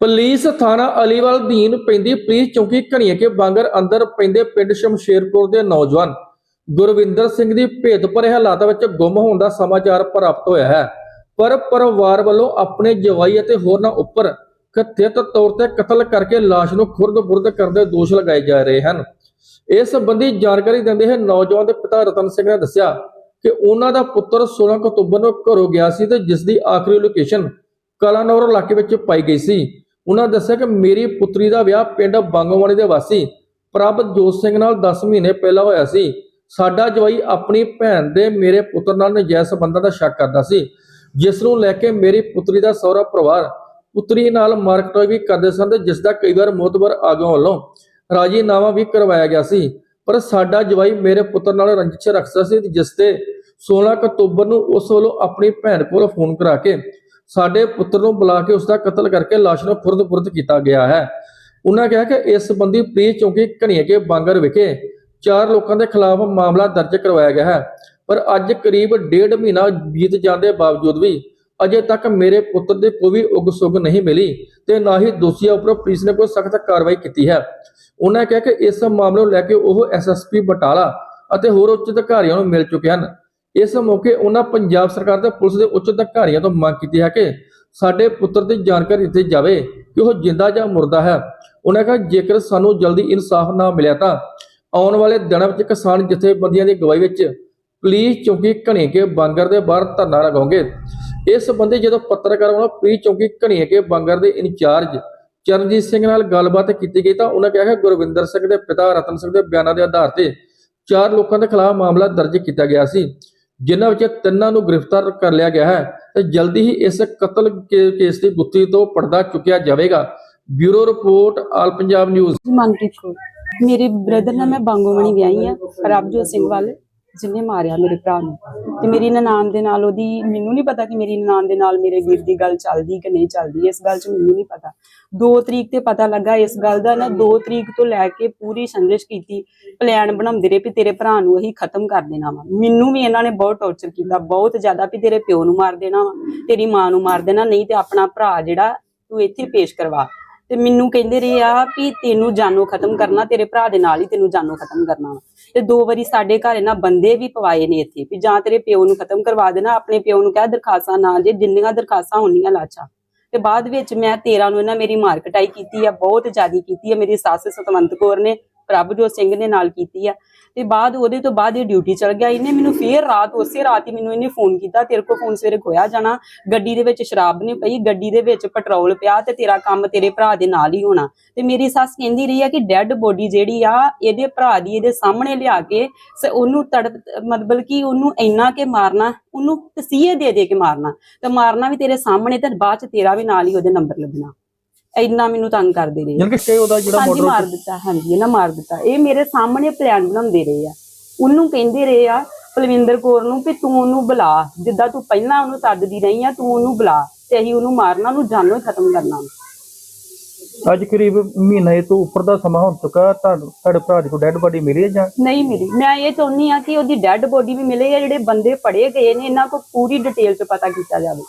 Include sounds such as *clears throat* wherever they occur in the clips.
Police ਥਾਣਾ ਅਲੀਵਾਲ ਦੀਨ ਪੈਂਦੀ police ਚੌਂਕੀ ਘਣੀਏ ਕੇ ਬਾਂਗਰ ਅੰਦਰ ਪੈਂਦੇ ਪਿੰਡ ਸ਼ਮਸ਼ੇਰਪੁਰ ਦੇ ਨੌਜਵਾਨ ਗੁਰਵਿੰਦਰ ਸਿੰਘ ਦੀ ਭੇਦ ਭਰੇ ਹਾਲਾਤਾਂ ਵਿੱਚ ਗੁੰਮ ਹੋਣ ਦਾ ਸਮਾਚਾਰ ਪ੍ਰਾਪਤ ਹੋਇਆ ਹੈ। ਪਰ ਪਰਿਵਾਰ ਵੱਲੋਂ ਆਪਣੇ ਜਵਾਈ ਅਤੇ ਹੋਰਨਾਂ ਉੱਪਰ ਕਥਿਤ ਤੌਰ ਤੇ ਕਤਲ ਕਰਕੇ ਲਾਸ਼ ਨੂੰ ਖੁਰਦ-ਬੁਰਦ ਕਰਦੇ ਦੋਸ਼ ਲਗਾਏ ਜਾ ਰਹੇ ਹਨ। ਇਸ ਸੰਬੰਧੀ ਜਾਣਕਾਰੀ ਦਿੰਦੇ ਹੋਏ ਨੌਜਵਾਨ ਦੇ ਪਿਤਾ ਰਤਨ ਸਿੰਘ ਨੇ ਦੱਸਿਆ ਕਿ ਉਹਨਾਂ ਦਾ ਪੁੱਤਰ 16 ਅਕਤੂਬਰ ਨੂੰ ਘਰੋਂ ਗਿਆ ਸੀ ਤੇ ਜਿਸ ਦੀ ਆਖਰੀ ਲੋਕੇਸ਼ਨ ਕਲਾਨੌਰ ਇਲਾਕੇ ਵਿੱਚ ਪਾਈ ਗਈ ਸੀ। ਉਹਨਾਂ ਦੱਸਿਆ ਕਿ ਮੇਰੀ ਪੁੱਤਰੀ ਦਾ ਵਿਆਹ ਪਿੰਡ ਬੰਗੋਵਾਲੀ ਦੇ ਵਾਸੀ ਪ੍ਰਭਜੋਤ ਸਿੰਘ ਨਾਲ 10 ਮਹੀਨੇ ਪਹਿਲਾਂ ਹੋਇਆ ਸੀ। ਸਾਡਾ ਜਵਾਈ ਆਪਣੀ ਭੈਣ ਦੇ ਮੇਰੇ ਪੁੱਤਰ ਨਾਲ ਨਜਾਇਜ਼ ਸੰਬੰਧਾਂ ਦਾ ਸ਼ੱਕ ਕਰਦਾ ਸੀ, ਜਿਸ ਨੂੰ ਲੈ ਕੇ ਮੇਰੀ ਪੁੱਤਰੀ ਦਾ ਸਹੁਰਾ ਪਰਿਵਾਰ ਪੁੱਤਰੀ ਨਾਲ ਮਾਰਕਟੋਈ ਵੀ ਕਰਦੇ ਸਨ ਤੇ ਜਿਸ ਦਾ ਕਈ ਵਾਰ ਮੋਤਬਰ ਆਗੂਆਂ ਵੱਲੋਂ ਰਾਜੀਨਾਮਾ ਵੀ ਕਰਵਾਇਆ ਗਿਆ ਸੀ। ਪਰ ਸਾਡਾ ਜਵਾਈ ਮੇਰੇ ਪੁੱਤਰ ਨਾਲ ਰੰਜਿਸ਼ ਰੱਖਦਾ ਸੀ ਜਿਸ ਤੇ 16 ਅਕਤੂਬਰ ਨੂੰ ਉਸ ਵੱਲੋਂ ਆਪਣੀ ਭੈਣ ਕੋਲ ਫੋਨ ਕਰਾ ਕੇ ਸਾਡੇ ਪੁੱਤਰ ਨੂੰ ਬੁਲਾ ਕੇ ਉਸ ਦਾ ਕਤਲ ਕਰਕੇ ਲਾਸ਼ ਨੂੰ ਖੁਰਦ-ਬੁਰਦ ਕੀਤਾ ਗਿਆ ਹੈ। ਉਹਨਾਂ ਕਿਹਾ ਕਿ ਇਸ ਸੰਬੰਧੀ ਪ੍ਰੀ ਚੌਂਕੀ ਘਣੀਏ ਬਾਂਗਰ ਵਿਖੇ ਚਾਰ ਲੋਕਾਂ ਦੇ ਖਿਲਾਫ ਮਾਮਲਾ ਦਰਜ ਕਰਵਾਇਆ ਗਿਆ ਹੈ। ਪਰ ਅੱਜ ਕਰੀਬ ਡੇਢ ਮਹੀਨਾ ਬੀਤ ਜਾਣ ਦੇ ਬਾਵਜੂਦ ਵੀ ਅਜੇ ਤੱਕ ਮੇਰੇ ਪੁੱਤਰ ਦੇ ਕੋਈ ਵੀ ਉਗ ਸੁਗ ਨਹੀਂ ਮਿਲੀ ਤੇ ਨਾ ਹੀ ਦੋਸ਼ੀਆਂ ਉੱਪਰ ਪੁਲਿਸ ਨੇ ਕੋਈ ਸਖਤ ਕਾਰਵਾਈ ਕੀਤੀ ਹੈ। ਉਹਨਾਂ ਕਿਹਾ ਕਿ ਇਸ ਮਾਮਲੇ ਨੂੰ ਲੈ ਕੇ ਉਹ ਐਸਐਸਪੀ ਬਟਾਲਾ ਅਤੇ ਹੋਰ ਉੱਚ ਅਧਿਕਾਰੀਆਂ ਨੂੰ ਮਿਲ ਚੁੱਕੇ ਹਨ। ਇਸ ਮੌਕੇ ਉਹਨਾਂ ਪੰਜਾਬ ਸਰਕਾਰ ਤੇ ਪੁਲਿਸ ਦੇ ਉੱਚ ਅਧਿਕਾਰੀਆਂ ਤੋਂ ਮੰਗ ਕੀਤੀ ਹੈ ਕਿ ਸਾਡੇ ਪੁੱਤਰ ਦੀ ਜਾਣਕਾਰੀ ਦਿੱਤੀ ਜਾਵੇ ਕਿ ਉਹ ਜਿੰਦਾ ਜਾਂ ਮੁਰਦਾ ਹੈ। ਉਹਨਾਂ ਕਿਹਾ, ਜੇਕਰ ਸਾਨੂੰ ਜਲਦੀ ਇਨਸਾਫ ਨਾ ਮਿਲਿਆ ਤਾਂ ਆਉਣ ਵਾਲੇ ਦਿਨਾਂ ਵਿੱਚ ਕਿਸਾਨ ਜਥੇਬੰਦੀਆਂ ਦੀ ਅਗਵਾਈ ਵਿੱਚ ਪੁਲਿਸ ਚੌਂਕੀ ਘਣੀ ਕੇ ਬਾਂਗਰ ਦੇ ਬਾਹਰ ਧਰਨਾ ਲਗਾਉਂਗੇ। ਇਸ ਸੰਬੰਧੀ ਜਦੋਂ ਪੱਤਰਕਾਰਾਂ ਵੱਲੋਂ ਪੁਲਿਸ ਚੌਂਕੀ ਘਣੀ ਕੇ ਬਾਂਗਰ ਦੇ ਇੰਚਾਰਜ ਚਰਨਜੀਤ ਸਿੰਘ ਨਾਲ ਗੱਲਬਾਤ ਕੀਤੀ ਗਈ ਤਾਂ ਉਹਨਾਂ ਕਿਹਾ ਕਿ ਗੁਰਵਿੰਦਰ ਸਿੰਘ ਦੇ ਪਿਤਾ ਰਤਨ ਸਿੰਘ ਦੇ ਬਿਆਨਾਂ ਦੇ ਆਧਾਰ ਤੇ ਚਾਰ ਲੋਕਾਂ ਦੇ ਖਿਲਾਫ ਮਾਮਲਾ ਦਰਜ ਕੀਤਾ ਗਿਆ ਸੀ। ਜਿਨ੍ਹਾਂ ਵਿੱਚ ਤਿੰਨਾਂ ਨੂੰ ਗ੍ਰਿਫਤਾਰ ਕਰ ਲਿਆ ਗਿਆ ਹੈ, ਤੇ ਜਲਦੀ ਹੀ ਇਸ ਕਤਲ ਕੇਸ ਦੀ ਗੁੱਤੀ ਤੋਂ ਪਰਦਾ ਚੁੱਕਿਆ ਜਾਵੇਗਾ। Bureau report, all Punjab news. Manpreet Kaur, ਮੇਰੇ ਬ੍ਰਦਰ ਨਾਲ ਮੈਂ ਬਾਂਗੋਮਣੀ ਵਿਆਹੀ ਆ ਪ੍ਰਭਜੋਤ ਸਿੰਘ ਵੱਲ। ਜਿਹਨੇ ਮਾਰਿਆ ਮੇਰੇ ਭਰਾ ਨੂੰ। ਤੇ ਮੇਰੀ ਨਨਾਣ ਦੇ ਨਾਲ ਉਹਦੀ, ਮੈਨੂੰ ਨਹੀਂ ਪਤਾ ਕਿ ਮੇਰੀ ਨਨਾਣ ਦੇ ਨਾਲ ਮੇਰੇ ਵੀਰ ਦੀ ਗੱਲ ਚੱਲਦੀ ਕਿ ਨਹੀਂ ਚੱਲਦੀ। ਇਸ ਗੱਲ 'ਚ ਮੈਨੂੰ ਨਹੀਂ ਪਤਾ। 2 ਤਰੀਕ ਤੇ ਪਤਾ ਲੱਗਾ, ਇਸ ਗੱਲ ਦਾ ਨਾ 2 ਤਰੀਕ ਤੋਂ ਲੈ ਕੇ ਪੂਰੀ ਸੰਜਿਸ਼ ਕੀਤੀ। ਪਲਾਨ ਬਣਾਉਂਦੇ ਰਹੇ ਵੀ ਤੇਰੇ ਭਰਾ ਨੂੰ ਅਸੀਂ ਖਤਮ ਕਰ ਦੇਣਾ ਵਾ। ਮੈਨੂੰ ਵੀ ਇਹਨਾਂ ਨੇ ਬਹੁਤ ਟੌਰਚਰ ਕੀਤਾ, ਬਹੁਤ ਜ਼ਿਆਦਾ ਵੀ ਤੇਰੇ ਪਿਓ ਨੂੰ ਮਾਰ ਦੇਣਾ ਵਾ। ਤੇਰੀ ਮਾਂ ਨੂੰ ਮਾਰ ਦੇਣਾ, ਨਹੀਂ ਤੇ ਆਪਣਾ ਭਰਾ ਜਿਹੜਾ ਤੂੰ ਇੱਥੇ ਪੇਸ਼ ਕਰਵਾ। ਤੇ ਮੈਨੂੰ ਕਹਿੰਦੇ ਰਹੇ ਆ ਵੀ ਤੈਨੂੰ ਜਾਨੋਂ ਖਤਮ ਕਰਨਾ, ਤੇਰੇ ਭਰਾ ਦੇ ਨਾਲ ਹੀ ਤੈਨੂੰ ਜਾਨੋਂ ਖਤਮ ਕਰਨਾ ਤੇ ਦੋ ਵਾਰੀ ਸਾਡੇ ਘਰ ਇਹਨਾਂ ਬੰਦੇ ਵੀ ਪਵਾਏ ਨੇ ਇੱਥੇ ਵੀ ਜਾਂ ਤੇਰੇ ਪਿਓ ਨੂੰ ਖਤਮ ਕਰਵਾ ਦੇਣਾ, ਆਪਣੇ ਪਿਓ ਨੂੰ ਕਹਿ ਦਰਖਾਸਤਾਂ ਨਾ ਜੇ ਜਿੰਨੀਆਂ ਦਰਖਾਸਤਾਂ ਹੁੰਦੀਆਂ ਲਾਚਾ। ਤੇ ਬਾਅਦ ਵਿੱਚ ਮੈਂ 13 ਨੂੰ ਇਹਨਾਂ ਮੇਰੀ ਮਾਰ ਕਟਾਈ ਕੀਤੀ ਆ, ਬਹੁਤ ਜ਼ਿਆਦੀ ਕੀਤੀ ਆ, ਮੇਰੀ ਸੱਸ ਸਤਵੰਤ ਕੌਰ ਨੇ, ਪ੍ਰਭਜੋਤ ਸਿੰਘ ਨੇ ਨਾਲ ਕੀਤੀ ਆ। ਤੇ ਬਾਅਦ ਉਹਦੇ ਤੋਂ ਬਾਅਦ ਇਹ ਡਿਊਟੀ ਚਲ ਗਿਆ। ਇਹਨੇ ਮੈਨੂੰ ਫੇਰ ਰਾਤ, ਉਸੇ ਰਾਤ ਹੀ ਮੈਨੂੰ ਇਹਨੇ ਫੋਨ ਕੀਤਾ। ਤੇਰੇ ਕੋਲ ਫੋਨ ਸਵੇਰੇ ਖੋਇਆ ਜਾਣਾ। ਗੱਡੀ ਦੇ ਵਿੱਚ ਸ਼ਰਾਬ ਨਹੀਂ ਪਈ। ਗੱਡੀ ਦੇ ਵਿੱਚ ਪੈਟਰੋਲ ਪਿਆ ਤੇ ਤੇਰਾ ਕੰਮ ਤੇਰੇ ਭਰਾ ਦੇ ਨਾਲ ਹੀ ਹੋਣਾ। ਤੇ ਮੇਰੀ ਸੱਸ ਕਹਿੰਦੀ ਰਹੀ ਆ ਕਿ ਡੈੱਡ ਬੋਡੀ ਜਿਹੜੀ ਆ, ਇਹਦੇ ਭਰਾ ਦੀ ਇਹਦੇ ਸਾਹਮਣੇ ਲਿਆ ਕੇ ਸ- ਉਹਨੂੰ ਤੜਪ, ਮਤਲਬ ਕਿ ਉਹਨੂੰ ਇੰਨਾ ਕੇ ਮਾਰਨਾ, ਉਹਨੂੰ ਤਸੀਹੇ ਦੇ ਦੇ ਕੇ ਮਾਰਨਾ। ਤੇ ਮਾਰਨਾ ਵੀ ਤੇਰੇ ਸਾਹਮਣੇ ਤੇ ਬਾਅਦ ਚ ਤੇਰਾ ਵੀ ਨਾਲ ਹੀ ਉਹਦੇ ਨੰਬਰ ਲੱਗਣਾ ਇੰਨਾ ਮੈਨੂੰ ਤੰਗ ਕਰਦੇ ਰਹੇ। ਯਾਨੀ ਕਿ ਕਿ ਉਹਦਾ ਜਿਹੜਾ ਹਾਂਜੀ ਮਾਰ ਦਿੱਤਾ ਹਾਂਜੀ ਇਹਨਾਂ ਮਾਰ ਦਿੱਤਾ। ਇਹ ਮੇਰੇ ਸਾਹਮਣੇ ਪਲਾਨ ਬਣਾਉਂਦੇ ਰਹੇ ਆ। ਉਹਨੂੰ ਕਹਿੰਦੇ ਰਹੇ ਆ ਪਲਵਿੰਦਰ ਕੌਰ ਨੂੰ ਵੀ ਤੂੰ ਉਹਨੂੰ ਬੁਲਾ। ਜਿੱਦਾਂ ਤੂੰ ਪਹਿਲਾਂ ਉਹਨੂੰ ਸੱਦਦੀ ਰਹੀ ਆ ਤੂੰ ਉਹਨੂੰ ਬੁਲਾ ਤੇ ਅਸੀਂ ਉਹਨੂੰ ਮਾਰਨਾ ਉਹਨੂੰ ਜਾਨੋਂ ਹੀ ਖਤਮ ਕਰਨਾ। ਅੱਜ ਕਰੀਬ ਮਹੀਨੇ ਤੋਂ ਉੱਪਰ ਦਾ ਸਮਾਂ ਹੋ ਚੁੱਕਾ ਤੁਹਾਨੂੰ ਤੁਹਾਡੇ ਭਰਾ ਦੀ ਕੋਈ ਡੈੱਡ ਬਾਡੀ ਮਿਲੀ ਹੈ ਜਾਂ? ਨਹੀਂ ਮਿਲੀ। ਮੈਂ ਇਹ ਚਾਹੁੰਦੀ ਆ ਕਿ ਉਹਦੀ ਡੈੱਡ ਬੋਡੀ ਵੀ ਮਿਲੇ ਜਾਂ ਜਿਹੜੇ ਬੰਦੇ ਫੜੇ ਗਏ ਨੇ ਇਹਨਾਂ ਕੋਲ ਪੂਰੀ ਡਿਟੇਲ ਚ ਪਤਾ ਕੀਤਾ ਜਾਵੇ।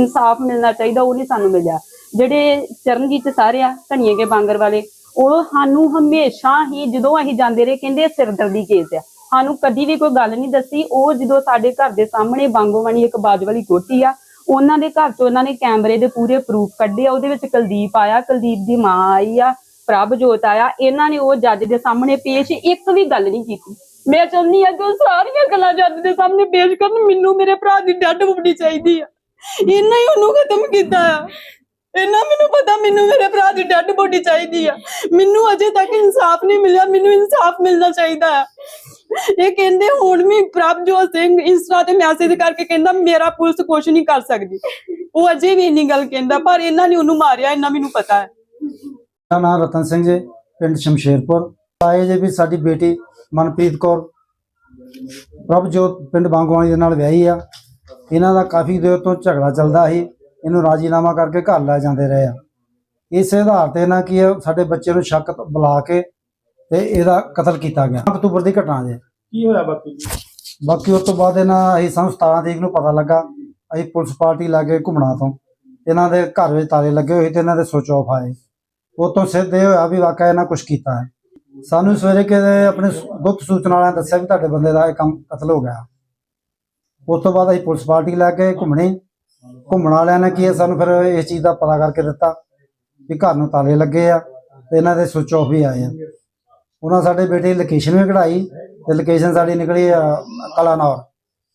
ਇਨਸਾਫ ਮਿਲਣਾ ਚਾਹੀਦਾ ਉਹ ਨਹੀਂ ਸਾਨੂੰ ਮਿਲਿਆ। ਜਿਹੜੇ ਚਰਨਜੀਤ ਸਾਰੇ ਆ, ਧਨੀਏ ਕੇ ਬਾਂਗਰ ਵਾਲੇ, ਉਹ ਸਾਨੂੰ ਹਮੇਸ਼ਾ ਹੀ ਜਦੋਂ ਅਸੀਂ ਜਾਂਦੇ ਰਹੇ, ਕਹਿੰਦੇ ਸਿਰਦਰਦੀ ਕੇਸ ਆ। ਸਾਨੂੰ ਕਦੀ ਵੀ ਕੋਈ ਗੱਲ ਨਹੀਂ ਦੱਸੀ, ਉਹ ਜਦੋਂ ਸਾਡੇ ਘਰ ਦੇ ਸਾਹਮਣੇ ਬਾਂਗੋਵਾਣੀ ਇੱਕ ਬਾਜ ਵਾਲੀ ਕੋਠੀ ਆ, ਉਹਨਾਂ ਦੇ ਘਰ ਤੋਂ ਉਹਨਾਂ ਨੇ ਕੈਮਰੇ ਦੇ ਪੂਰੇ ਪ੍ਰੂਫ ਕੱਢੇ ਆ, ਉਹਦੇ ਵਿੱਚ ਕੁਲਦੀਪ ਆਇਆ, ਕੁਲਦੀਪ ਦੀ ਮਾਂ ਆਈ ਆ, ਪ੍ਰਭਜੋਤ ਆਇਆ, ਇਹਨਾਂ ਨੇ ਉਹ ਜੱਜ ਦੇ ਸਾਹਮਣੇ ਪੇਸ਼ ਇੱਕ ਵੀ ਗੱਲ ਨਹੀਂ ਕੀਤੀ। ਮੈਂ ਚਾਹੁੰਦੀ ਆ ਕਿ ਉਹ ਸਾਰੀਆਂ ਗੱਲਾਂ ਜੱਜ ਦੇ ਸਾਹਮਣੇ ਪੇਸ਼ ਕਰਨ, ਮੈਨੂੰ ਮੇਰੇ ਭਰਾ ਦੀ ਡੱਡ ਬੁੱਢੀ ਚਾਹੀਦੀ ਆ। ਇਹਨਾਂ ਹੀ ਉਹਨੂੰ ਖਤਮ ਕੀਤਾ ਆ। ਇਹਨਾਂ ਮੈਨੂੰ ਪਤਾ, ਮੈਨੂੰ ਮੇਰੇ ਭਰਾ ਦੀ ਡੈਡ ਬੋਡੀ ਚਾਹੀਦੀ ਆ। ਮੈਨੂੰ ਅਜੇ ਤੱਕ ਇਨਸਾਫ ਨਹੀਂ ਮਿਲਿਆ, ਮੈਨੂੰ ਇਨਸਾਫ ਮਿਲਣਾ ਚਾਹੀਦਾ ਆ। ਇਹ ਕਹਿੰਦੇ, ਹੁਣ ਵੀ ਪ੍ਰਭਜੋਤ ਸਿੰਘ ਇੰਸਟਾ ਤੇ ਮੈਸੇਜ ਕਰਕੇ ਕਹਿੰਦਾ, ਮੇਰਾ ਪੁਲਿਸ ਕੁਝ ਨਹੀਂ ਕਰ ਸਕਦੀ। ਉਹ ਅਜੇ ਵੀ ਇੰਨੀ ਗੱਲ ਕਹਿੰਦਾ, ਪਰ ਇਹਨਾਂ ਨੇ ਉਹਨੂੰ ਮਾਰਿਆ, ਇੰਨਾ ਮੈਨੂੰ ਪਤਾ ਹੈ। ਮੇਰਾ ਨਾਮ ਰਤਨ ਸਿੰਘ ਜੀ ਪਿੰਡ ਸ਼ਮਸ਼ੇਰਪੁਰ। ਆਏ ਜੇ ਵੀ ਸਾਡੀ ਬੇਟੀ ਮਨਪ੍ਰੀਤ ਕੌਰ। ਪ੍ਰਭਜੋਤ ਪਿੰਡ ਬਾਂਗਵਾਨੀ ਦੇ ਨਾਲ ਵਿਆਹੀ ਆ। ਇਹਨਾਂ ਦਾ ਕਾਫੀ ਦੇਰ ਤੋਂ ਝਗੜਾ ਚੱਲਦਾ ਸੀ। ਇਹਨੂੰ ਰਾਜੀਨਾਮਾ ਕਰਕੇ ਘਰ ਲੈ ਜਾਂਦੇ ਰਹੇ ਆ। ਇਸੇ ਆਧਾਰ ਤੇ ਨਾ ਕੀ ਸਾਡੇ ਬੱਚੇ ਨੂੰ ਸ਼ੱਕ ਤੋਂ ਬੁਲਾ ਕੇ ਤੇ ਇਹਦਾ ਕਤਲ ਕੀਤਾ ਗਿਆ। ਅਕਤੂਬਰ ਦੀ ਘਟਨਾ ਜੇ। ਕੀ ਹੋਇਆ ਬਾਕੀ ਬਾਕੀ ਉਸ ਤੋਂ ਬਾਅਦ ਇਹਨਾਂ ਅਸੀਂ ਸਾਨੂੰ 17 ਤਰੀਕ ਨੂੰ ਪਤਾ ਲੱਗਾ ਅਸੀਂ ਪੁਲਿਸ ਪਾਰਟੀ ਲਾਗੇ ਘੁੰਮਣਾ ਤੋਂ। ਇਹਨਾਂ ਦੇ ਘਰ ਵਿੱਚ ਤਾਲੇ ਲੱਗੇ ਹੋਏ ਤੇ ਇਹਨਾਂ ਦੇ ਸੁਚ ਆਫ ਆਏ। ਉਤੋਂ ਸਿੱਧ ਇਹ ਹੋਇਆ ਵੀ ਵਾਕਿਆ ਇਹਨਾਂ ਕੁਝ ਕੀਤਾ ਹੈ। ਸਾਨੂੰ ਸਵੇਰੇ ਕਿਤੇ ਆਪਣੇ ਗੁਪਤ ਸੂਚਨਾ ਵਾਲਿਆਂ ਦੱਸਿਆ ਵੀ ਤੁਹਾਡੇ ਬੰਦੇ ਦਾ ਇਹ ਕੰਮ ਕਤਲ ਹੋ ਗਿਆ। ਉਸ ਤੋਂ ਬਾਅਦ ਅਸੀਂ ਪੁਲਿਸ ਪਾਰਟੀ ਲੈ ਕੇ ਘੁੰਮਣੇ। ਘੁੰਮਣ ਵਾਲਿਆਂ ਨੇ ਕੀ ਹੈ ਸਾਨੂੰ ਫਿਰ ਇਸ ਚੀਜ਼ ਦਾ ਪਤਾ ਕਰਕੇ ਦਿੱਤਾ ਵੀ ਘਰ ਨੂੰ ਤਾਲੇ ਲੱਗੇ ਆ ਤੇ ਇਹਨਾਂ ਦੇ ਸੁਚ ਆਫ ਵੀ ਆਏ ਆ। ਉਹਨਾਂ ਸਾਡੇ ਬੇਟੇ ਦੀ ਲੋਕੇਸ਼ਨ ਵੀ ਕਢਾਈ ਤੇ ਲੋਕੇਸ਼ਨ ਸਾਡੀ ਨਿਕਲੀ ਆ ਕਲਾਨੌਰ।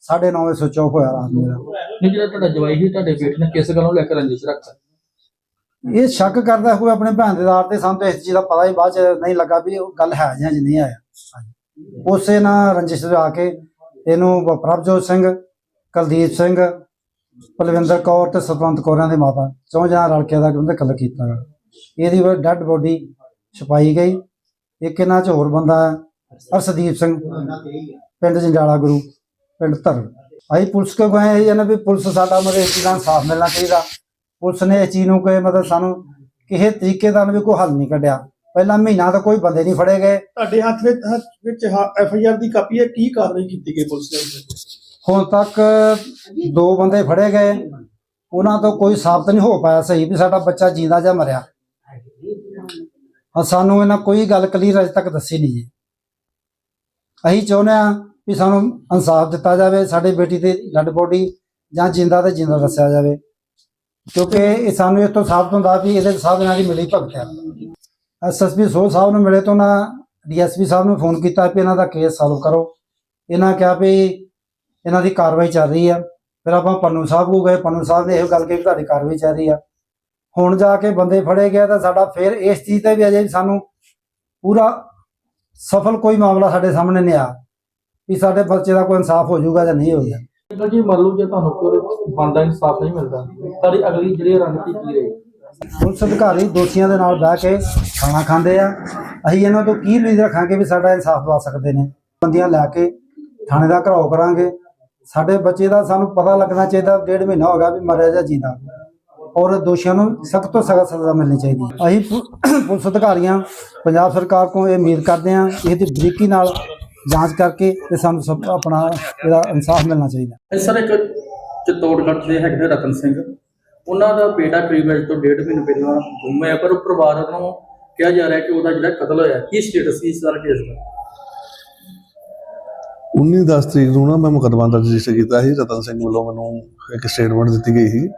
9:30 ਵਜੇ ਸੁਚ ਆਫ ਹੋਇਆ ਰਾਤ ਨੂੰ। ਨਹੀਂ ਜਿਹੜਾ ਤੁਹਾਡਾ ਜਵਾਈ ਸੀ ਤੁਹਾਡੇ ਬੇਟੇ ਨੇ ਕਿਸ ਗੱਲੋਂ ਲੈ ਕੇ ਰੰਜਿਸ਼ ਰੱਖਦਾ ਇਹ ਸ਼ੱਕ ਕਰਦਾ ਕੋਈ ਆਪਣੇ ਭੈਣ ਦੇ ਦਾਰ ਤੇ ਸਾਨੂੰ ਤਾਂ ਇਸ ਚੀਜ਼ ਦਾ ਪਤਾ ਹੀ ਬਾਅਦ ਚ ਨਹੀਂ ਲੱਗਾ ਵੀ ਉਹ ਗੱਲ ਹੈ ਜਾਂ ਨਹੀਂ ਆਇਆ ਉਸੇ ਨਾਲ ਰੰਜਿਸ਼ ਦੇ ਆ ਕੇ ਇਹਨੂੰ ਪ੍ਰਭਜੋਤ ਸਿੰਘ ਕੁਲਦੀਪ ਸਿੰਘ ਪਲਵਿੰਦਰ ਕੌਰ ਤੇ ਸਤਵੰਤ ਕੌਰਾਂ ਦੀ ਮਾਤਾ, ਚੌਂ ਜਣਾ ਰਲ ਕੇ ਦਾ ਕਹਿੰਦੇ ਕਤਲ ਕੀਤਾ ਗਾ। ਇਹਦੀ ਡੈੱਡ ਬੋਡੀ ਛਪਾਈ ਗਈ। ਇੱਕ ਇਹਨਾਂ ਚ ਹੋਰ ਬੰਦਾ ਹੈ, ਅਰਸ਼ਦੀਪ ਸਿੰਘ, ਪਿੰਡ ਜੰਡਾਲਾ ਗੁਰੂ, ਪਿੰਡ ਧਰ। ਅਸੀਂ ਪੁਲਿਸ ਕੋ ਗਏ ਇਹ ਨਾ ਵੀ ਪੁਲਿਸ ਸਾਡਾ ਮਤਲਬ ਇਸ ਚੀਜ਼ ਦਾ ਇਨਸਾਫ ਮਿਲਣਾ ਚਾਹੀਦਾ। ਪੁਲਿਸ ਨੇ ਇਸ ਚੀਜ਼ ਨੂੰ ਕੋਈ ਮਤਲਬ ਸਾਨੂੰ ਕਿਸੇ ਤਰੀਕੇ ਦਾ ਵੀ ਕੋਈ ਹੱਲ ਨਹੀਂ ਕੱਢਿਆ। ਪਹਿਲਾਂ ਮਹੀਨਾ ਤਾਂ ਕੋਈ ਬੰਦੇ ਨਹੀਂ ਫੜੇ ਗਏ। ਤੁਹਾਡੇ ਹੱਥ ਵਿੱਚ ਹੱਥ ਵਿੱਚ ਐਫ ਆਈ ਆਰ ਦੀ ਕਾਪੀ ਹੈ, ਕੀ ਕਾਰਵਾਈ ਕੀਤੀ ਗਈ ਪੁਲਿਸ ਨੇ ਹੁਣ ਤੱਕ ਦੋ ਬੰਦੇ ਫੜੇ ਗਏ। ਉਹਨਾਂ ਤੋਂ ਕੋਈ ਸਾਬਤ ਨਹੀਂ ਹੋ ਪਾਇਆ ਸਹੀ ਵੀ ਸਾਡਾ ਬੱਚਾ ਜਿੰਦਾ ਜਾਂ ਮਰਿਆ। ਹਾਂ ਸਾਨੂੰ ਇਹਨਾਂ ਕੋਈ ਗੱਲ ਕਲੀਅਰ ਅਜੇ ਤੱਕ ਦੱਸੀ ਨਹੀਂ ਜੀ। ਅਸੀਂ ਚਾਹੁੰਦੇ ਹਾਂ ਵੀ ਸਾਨੂੰ ਇਨਸਾਫ ਦਿੱਤਾ ਜਾਵੇ, ਸਾਡੇ ਬੇਟੀ ਦੀ ਡੈਡ ਬੋਡੀ ਜਾਂ ਜਿੰਦਾ ਤੇ ਜਿੰਦਾ ਦੱਸਿਆ ਜਾਵੇ। ਕਿਉਂਕਿ ਇਹ ਸਾਨੂੰ ਇਹ ਤੋਂ ਸਾਬਤ ਹੁੰਦਾ ਵੀ ਇਹਦੇ ਸਾਹਿਬ ਦੀ ਮਿਲੀ ਭਗਤ ਹੈ। ਐਸਐਸਪੀ ਸੋਹ ਸਾਹਿਬ ਨੂੰ ਮਿਲੇ ਤੋਂ ਨਾ ਡੀਐਸਪੀ ਸਾਹਿਬ ਨੂੰ ਫੋਨ ਕੀਤਾ ਵੀ ਇਹਨਾਂ ਦਾ ਕੇਸ ਸੋਲਵ ਕਰੋ। ਇਹਨਾਂ ਕਿਹਾ ਵੀ ਇਹਨਾਂ ਦੀ ਕਾਰਵਾਈ ਚੱਲ ਰਹੀ ਆ। ਫਿਰ ਆਪਾਂ ਪੰਨੂ ਸਾਹਿਬ ਕੋ ਗਏ। ਪੰਨੂ ਸਾਹਿਬ ਨੇ ਇਹੋ ਗੱਲ ਕਹੀ ਤੁਹਾਡੀ ਕਾਰਵਾਈ ਚੱਲ ਰਹੀ ਆ। ਹੁਣ ਜਾ ਕੇ ਬੰਦੇ ਫੜੇ ਗਏ ਤਾਂ ਸਾਡਾ ਫਿਰ ਇਸ ਚੀਜ਼ ਤੇ ਵੀ ਅਜੇ ਸਾਨੂੰ ਪੂਰਾ ਸਫਲ ਕੋਈ ਮਾਮਲਾ ਸਾਡੇ ਸਾਹਮਣੇ ਨਹੀਂ ਆ ਵੀ ਸਾਡੇ ਬੱਚੇ ਦਾ ਕੋਈ ਇਨਸਾਫ ਹੋ ਜਾਊਗਾ ਜਾਂ ਨਹੀਂ ਹੋਊਗਾ ਅੰਕਲ ਜੀ ਮੰਨ ਲਓ ਜੇ ਤੁਹਾਨੂੰ ਕੋਈ ਬਣਦਾ ਇਨਸਾਫ ਨਹੀਂ ਮਿਲਦਾ ਤੁਹਾਡੀ ਅਗਲੀ ਜਿਹੜੀ ਰਣਨੀਤੀ ਕੀ ਰਹੇਗੀ? ਪੁਲਿਸ ਅਧਿਕਾਰੀ ਦੋਸ਼ੀਆਂ ਦੇ ਨਾਲ ਬਹਿ ਕੇ ਖਾਣਾ ਖਾਂਦੇ ਆ। ਅਸੀਂ ਇਹਨਾਂ ਤੋਂ ਕੀ ਉਮੀਦ ਰੱਖਾਂਗੇ ਵੀ ਸਾਡਾ ਇਨਸਾਫ ਦਵਾ ਸਕਦੇ ਨੇ। ਬੰਦੀਆਂ ਲੈ ਕੇ ਥਾਣੇ ਦਾ ਘਰਾਓ ਕਰਾਂਗੇ। ਸਾਡੇ ਬੱਚੇ ਦਾ ਸਾਨੂੰ ਪਤਾ ਲੱਗਣਾ ਚਾਹੀਦਾ, ਡੇਢ ਮਹੀਨਾ ਹੋ ਗਿਆ ਵੀ ਮਰਿਆ ਜਾਂ ਜੀਂਦਾ। ਔਰ ਦੋਸ਼ੀਆਂ ਨੂੰ ਸਖਤ ਤੋਂ ਸਖਤ ਸਜ਼ਾ ਮਿਲਣੀ ਚਾਹੀਦੀ ਹੈ। ਅਸੀਂ *clears throat* ਪੁਲਿਸ ਅਧਿਕਾਰੀਆਂ ਪੰਜਾਬ ਸਰਕਾਰ ਕੋਲ ਇਹ ਉਮੀਦ ਕਰਦੇ ਹਾਂ ਇਹਦੀ ਬਰੀਕੀ ਨਾਲ ਜਾਂਚ ਕਰਕੇ ਤੇ ਸਾਨੂੰ ਸਭ ਆਪਣਾ ਇਹਦਾ ਇਨਸਾਫ ਮਿਲਣਾ ਚਾਹੀਦਾ। ਸਰ ਇੱਕ ਚਿੱਤੌੜਗੜ੍ਹ ਦੇ ਹੈਗੇ ਰਤਨ ਸਿੰਘ। ਉਹਨਾਂ ਦਾ ਬੇਟਾ ਕਰੀਬ ਅੱਜ ਤੋਂ ਡੇਢ ਮਹੀਨੇ ਪਹਿਲਾਂ ਗੁੰਮ ਹੋਇਆ, ਪਰ ਪਰਿਵਾਰ ਨੂੰ ਕਿਹਾ ਜਾ ਰਿਹਾ ਕਿ ਉਹਦਾ ਜਿਹੜਾ ਕਤਲ ਹੋਇਆ, ਕੀ ਸਟੇਟਸ ਸੀ ਇਸ ਸਾਰਾ ਕੇਸ ਦਾ? 19 ਦਸ ਤਰੀਕ ਨੂੰ ਨਾ ਮੈਂ ਮੁਕੱਦਮਾ ਦਰਜ ਰਜਿਸਟਰ ਕੀਤਾ ਸੀ, ਰਤਨ ਸਿੰਘ ਵੱਲੋਂ ਮੈਨੂੰ ਇੱਕ ਸਟੇਟਮੈਂਟ ਦਿੱਤੀ ਗਈ ਸੀ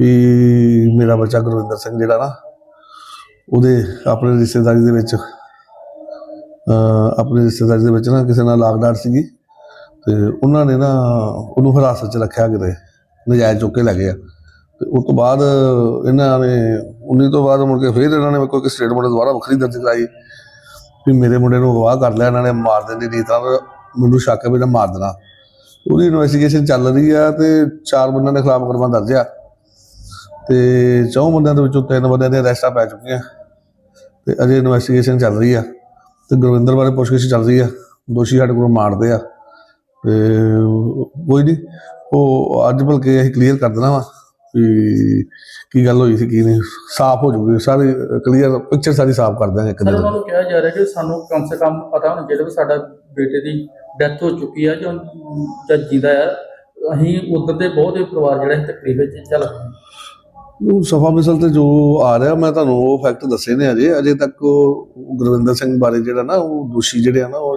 ਵੀ ਮੇਰਾ ਬੱਚਾ ਗੁਰਵਿੰਦਰ ਸਿੰਘ ਜਿਹੜਾ ਨਾ, ਉਹਦੇ ਆਪਣੇ ਰਿਸ਼ਤੇਦਾਰੀ ਦੇ ਵਿੱਚ, ਅਹ ਆਪਣੇ ਰਿਸ਼ਤੇਦਾਰੀ ਦੇ ਵਿੱਚ ਨਾ ਕਿਸੇ ਨਾਲ ਲਾਗਡਾਟ ਸੀਗੀ ਤੇ ਉਹਨਾਂ ਨੇ ਨਾ ਉਹਨੂੰ ਹਿਰਾਸਤ 'ਚ ਰੱਖਿਆ ਕਿਤੇ, ਨਜਾਇਜ਼ ਚੁੱਕ ਕੇ ਲੈ ਗਏ ਆ। ਤੇ ਉਸ ਤੋਂ ਬਾਅਦ ਇਹਨਾਂ ਨੇ 19 ਤੋਂ ਬਾਅਦ ਮੁੜ ਕੇ ਫਿਰ ਇਹਨਾਂ ਨੇ ਮੇਰੇ ਕੋਲ ਇੱਕ ਸਟੇਟਮੈਂਟ ਦੁਬਾਰਾ ਵੱਖਰੀ ਦਰਜ ਕਰਾਈ ਵੀ ਮੇਰੇ ਮੁੰਡੇ ਨੂੰ ਅਗਵਾ ਕਰ ਲਿਆ, ਇਹਨਾਂ ਨੇ ਮਾਰ ਦੇਣ ਦੀ ਨੀਤ ਨਾਲ ਮੈਨੂੰ ਸ਼ੱਕ ਹੈ ਵੀ ਇਹਨਾਂ ਮਾਰ ਦੇਣਾ। ਉਹਦੀ ਇਨਵੈਸਟੀਗੇਸ਼ਨ ਚੱਲ ਰਹੀ ਆ ਤੇ ਚਾਰ ਬੰਦਿਆਂ ਦੇ ਖਿਲਾਫ ਮੁਕੱਦਮਾ ਦਰਜ ਆ। ਤੇ ਚੌਂ ਬੰਦਿਆਂ ਦੇ ਵਿੱਚੋਂ ਤਿੰਨ ਬੰਦਿਆਂ ਦੀਆਂ ਅਰੈਸਟਾਂ ਪੈ ਚੁੱਕੀਆਂ। ਤੇ ਅਜੇ ਇਨਵੈਸਟੀਗੇਸ਼ਨ ਚੱਲ ਰਹੀ ਆ। ਤੇ ਗੁਰਵਿੰਦਰ ਬਾਰੇ ਪੁੱਛਗਿੱਛ ਚੱਲ ਰਹੀ ਆ। ਦੋਸ਼ੀ ਸਾਡੇ ਕੋਲ ਮਾਰਦੇ ਆ। ਤੇ ਕੋਈ ਨਹੀਂ ਉਹ ਅੱਜ ਬਲਕਿ ਅਸੀਂ ਕਲੀਅਰ ਕਰ ਦੇਣਾ ਵਾ ਵੀ ਕੀ ਗੱਲ ਹੋਈ ਸੀ ਕੀ ਨਹੀਂ। ਸਾਫ਼ ਹੋ ਜੂਗੀ। ਸਾਰੀ ਕਲੀਅਰ ਪਿਕਚਰ ਸਾਰੀ ਸਾਫ਼ ਕਰ ਦਾਂਗੇ ਇੱਕ ਦਿਨ ਉਹਨਾਂ ਨੂੰ ਕਿਹਾ ਜਾ ਰਿਹਾ ਕਿ ਸਾਨੂੰ ਕਮ ਸੇ ਕਮ ਪਤਾ ਹੋਣਾ ਚਾਹੀਦਾ ਵੀ ਸਾਡਾ ਬੇਟੇ ਦੀ ਡੈਥ ਹੋ ਚੁੱਕੀ ਆ ਜਾਂ ਜਾਂ ਜਿੰਦਾ ਆ, ਅਸੀਂ ਉਧਰ ਦੇ ਬਹੁਤ ਹੀ ਪਰਿਵਾਰ ਜਿਹੜਾ ਸੀ ਤਕਲੀਫ ਵਿੱਚ ਚੱਲ ਉਹ ਸਫਾ ਮਿਸਲ ਤੇ ਜੋ ਆ ਰਿਹਾ, ਮੈਂ ਤੁਹਾਨੂੰ ਉਹ ਫੈਕਟ ਦੱਸੇ ਨੇ ਅਜੇ। ਅਜੇ ਤੱਕ ਉਹ ਗੁਰਵਿੰਦਰ ਸਿੰਘ ਬਾਰੇ ਜਿਹੜਾ ਨਾ, ਉਹ ਦੋਸ਼ੀ ਜਿਹੜੇ ਆ ਨਾ, ਉਹ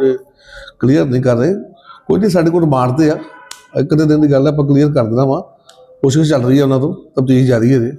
ਕਲੀਅਰ ਨਹੀਂ ਕਰ ਰਹੇ। ਕੋਈ ਨਹੀਂ, ਸਾਡੇ ਕੋਲ ਮਾਰਦੇ ਆ। ਇੱਕ ਦੇ ਦਿਨ ਦੀ ਗੱਲ ਆਪਾਂ ਕਲੀਅਰ ਕਰ ਦੇਣਾ ਵਾ। ਕੋਸ਼ਿਸ਼ ਚੱਲ ਰਹੀ ਹੈ ਉਹਨਾਂ ਤੋਂ ਤਬਦੀਲ ਜਾਰੀ ਹੈ ਜੀ